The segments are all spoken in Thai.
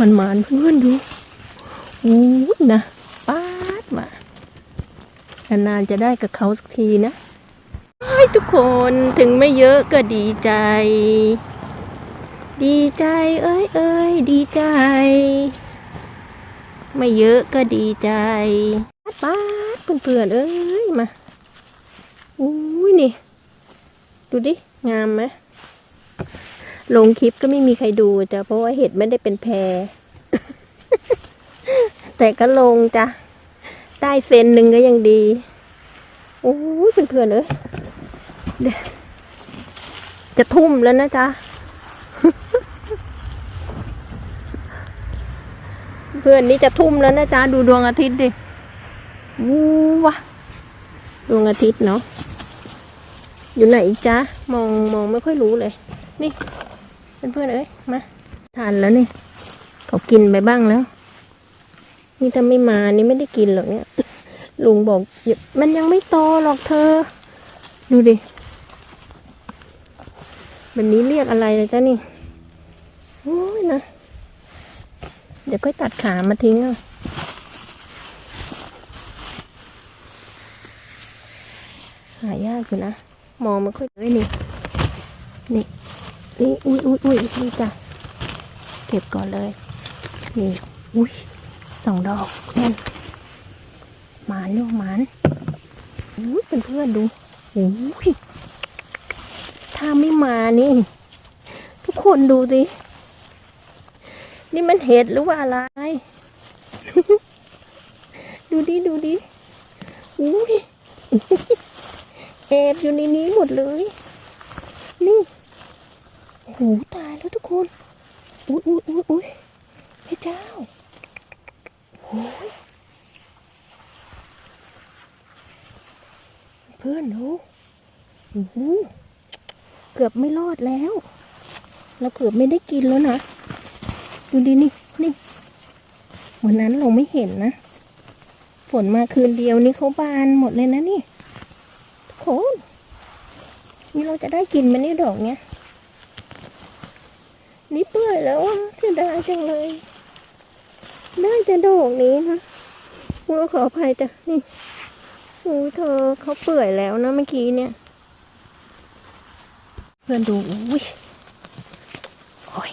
มันหมานเพื่อนดูอู้นะป้าดว่ะนานๆจะได้กับเขาสักทีนะไอ้ทุกคนถึงไม่เยอะก็ดีใจ ดีใจเอ้ยเอ้ยดีใจ ไม่เยอะก็ดีใจป้าดเพื่อนๆเอ้ยมาอุ้ยนี่ ดูดิ งามไหม ลงคลิปก็ไม่มีใครดูจ้ะเพราะว่าเห็ดไม่ได้เป็นแพร แต่ก็ลงจ้ะได้เฟนหนึ่งก็ยังดีโอ้ยเพื่อนๆเอ้ยเดี๋ยจะทุ่มแล้วนะจ๊ะ เพื่อนนี่จะทุ่มแล้วนะจ๊ะ ดูดวงอาทิตย์ดิวู้วะดวงอาทิตย์เนาะอยู่ไหนจ๊ะ มองมองไม่ค่อยรู้เลย นี่ เพื่อนๆเอ้ยมาทานแล้วนี่เขากินไปบ้างแล้ว นี่ถ้าไม่มานี่ไม่ได้กินหรอกเนี่ย ลุงบอกมันยังไม่โตหรอกเธอ ดูดิแบบนี้เรียกอะไรเลยจ้ะนี่โอ้ยนะ เดี๋ยวก็ตัดขามาทิ้งเอาหายากอยู่นะ มองม่ค่อยเลยนี่ นี่ นี่อุ้ยอุ้ยอุ้ยนี่จ้ะเก็บก่อนเลย นี่อุ้ยสองดอกแน่นหมานอยู่หมานอุ้ยเป็นเพื่อนๆดูอุ้ยถ้าไม่มานี่ ทุกคนดูสินี่มันเห็ดหรือว่าอะไร ดูดิดูดิอุ้ยแอบอยู่ในนี้หมดเลย นี่ โอ้โหตายแล้วทุกคนอุ้ยอุ้ยอุ้ยอุ้ยพระเจ้าโอ้ยเพื่อนหนูโอ้โหเกือบไม่รอดแล้ว เราเกือบไม่ได้กินแล้วนะ ดูดินี่นี่วันนั้นเราไม่เห็นนะ ฝนมาคืนเดียวนี่เขาบานหมดเลยนะนี่ ทุกคน นี่เราจะได้กินไหมเนี่ได้ดอกเนี้ย นี่เปื่อยแล้วอะเสียดายจังเลยได้จะดอกนี้นะเราขออภัยจ้ะนี่โอ้ยเธอเขาเปื่อยแล้วนะเมื่อกี้เนี่ย เพื่อนดูอุ้ยโอ้ย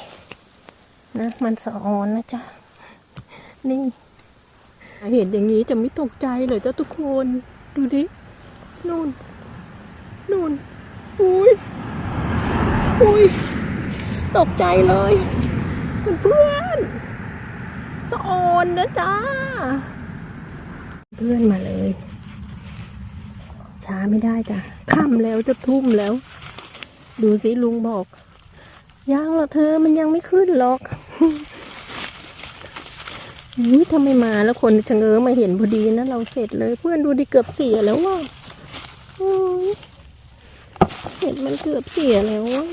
นะมันสะออนนะจ๊ะ นี่ เห็นอย่างนี้จะไม่ตกใจเลยจ้ะทุกคน ดูดินู่นนู่นอุ้ยอุ้ย ตกใจเลยเพื่อนสะออนนะจ้า เพื่อนมาเลย ช้าไม่ได้จ้ะค่ำแล้วจะทุ่มแล้ว ดูสิลุงบอก ยังหรอเธอมันยังไม่ขึ้นหรอกอุ้ยถ้าไมมาแล้วคนชะเง้อมาเห็นพอดีนะเราเสร็จเลย เพื่อนดูดิเกือบเสียแล้วว่าเห็นมันเกือบเสียแล้วว่า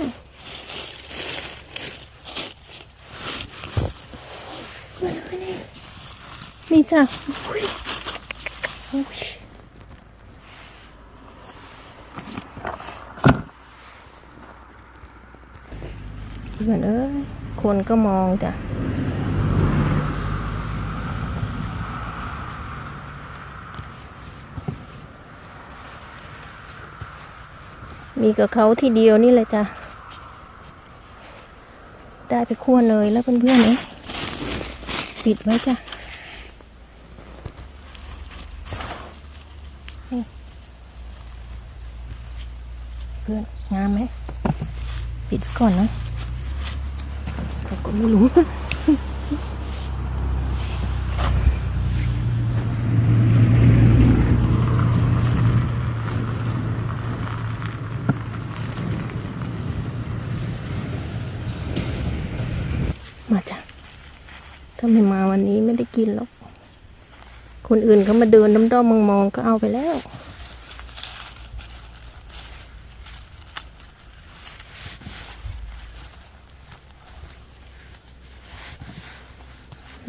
นี่จ้ะอุ๊ยอุ๊ยเพื่อนเอ้ยคนก็มองจ้ะมีกับเขาที่เดียวนี่แหละจ้ะ ได้ไปคั่วเลยแล้วเพื่อนๆเอ้ยปิดไว้จ้ะ เพื่อนงามไหมปิดก่อนนะเราก็ไม่รู้มาจ้ะถ้าไม่มาวันนี้ไม่ได้กินหรอก คนอื่นเขามาเดินด้อมๆมองๆก็เอาไปแล้ว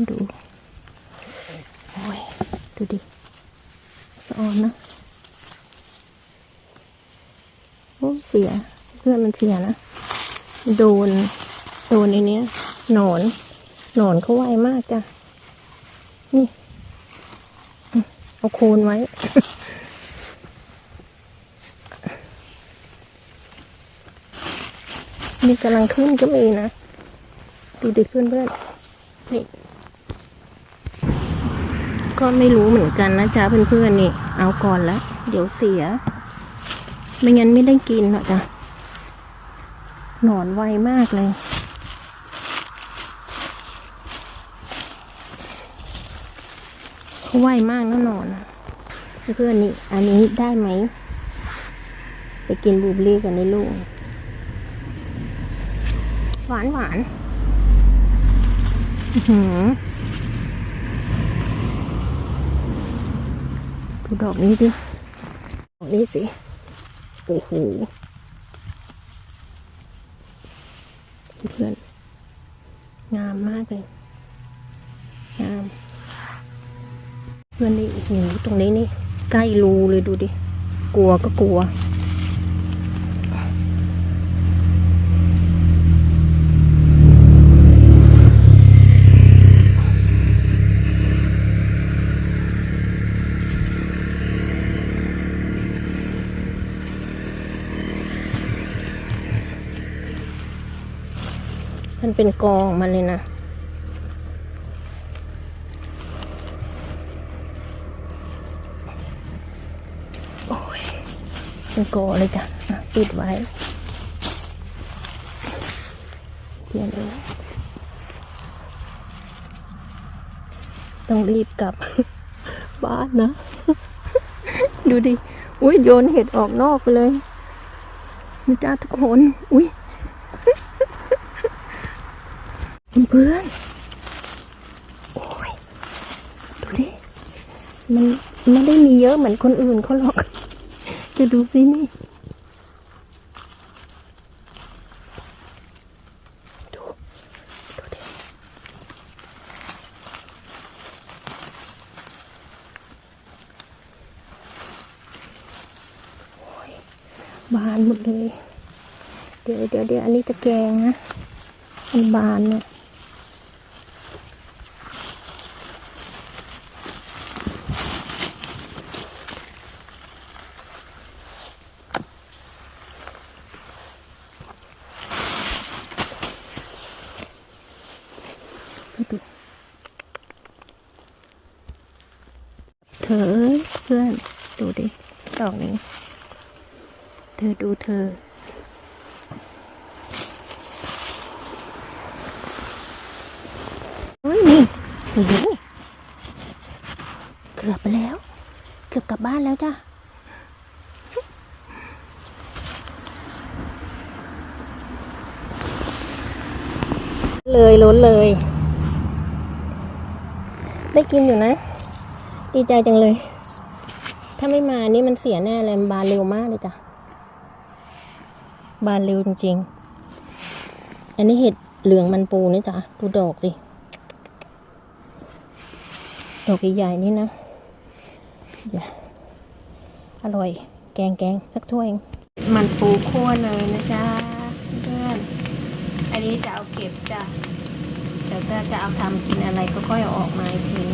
ดู โอ้ย ดูดิสะออนนะโอ้เสีย เพื่อนมันเสียนะ โดน โดนไอเนี้หนอน หนอนเขาไวมากจ้ะ นี่ เอาโคนไว้นี่กำลังขึ้นก็มีนะ ดูดิเพื่อนเพื่อนนี่ ก็ไม่รู้เหมือนกันนะจ๊ะเพื่อนๆนี่ เอาก่อนละเดี๋ยวเสีย ไม่งั้นไม่ได้กินหรอกจ้ะหนอนไวมากเลย เขาไวมากนะหนอนเพื่อนๆนี่ อันนี้ได้ไหม ไปกินบลูเบอร์รี่กันในลูก หวานหวาน อือหือ ดูดอกนี้ดิ ดอกนี้สิ โอ้โห เพื่อน งามมากเลย งาม เพื่อนนี่โอ้โหตรงนี้นี่ ใกล้รูเลยดูดิ กลัวก็กลัว มันเป็นกองมันเลยนะโอ้ยเป็นกอเลยจ้ะปิดไว้เพียนเองต้องรีบกลับบ้านนะ ดูดิ อุ้ยโยนเห็ดออกนอกไปเลยมีจ้าทุกคน อุ้ย เพื่อนๆโอ้ย ดูดิ มันไม่ได้มีเยอะเหมือนคนอื่นเขาหรอก จะดูสินี่ ดู ดูดิ โอ้ย บานหมดเลย เดี๋ยวเดี๋ยวเดี๋ยวอันนี้จะแกงนะ มันบานเนี่ย ดู เธอเพื่อนดูดิดอกนี้ เธอดูเธอ เฮ้ยนี่โอ้โหเกือบไปแล้ว เกือบกลับบ้านแล้วจ้ะเลยล้นเลย ได้กินอยู่นะ ดีใจจังเลย ถ้าไม่มานี่มันเสียแน่เลยมันบานเร็วมากเลยจ้ะ บานเร็วจริง ๆ อันนี้เห็ดเหลืองมันปูนี่จ้ะ ดูดอกสิ ดอกใหญ่ๆนี่นะอย่าอร่อย แกงแกงสักถ้วยเองมันปูคั่วเลยนะจ๊ะเพื่อน อันนี้จะเอาเก็บจ้ะเดี๋ยวจะจะเอาทำกินอะไรก็ค่อยเอาออกมาอีกที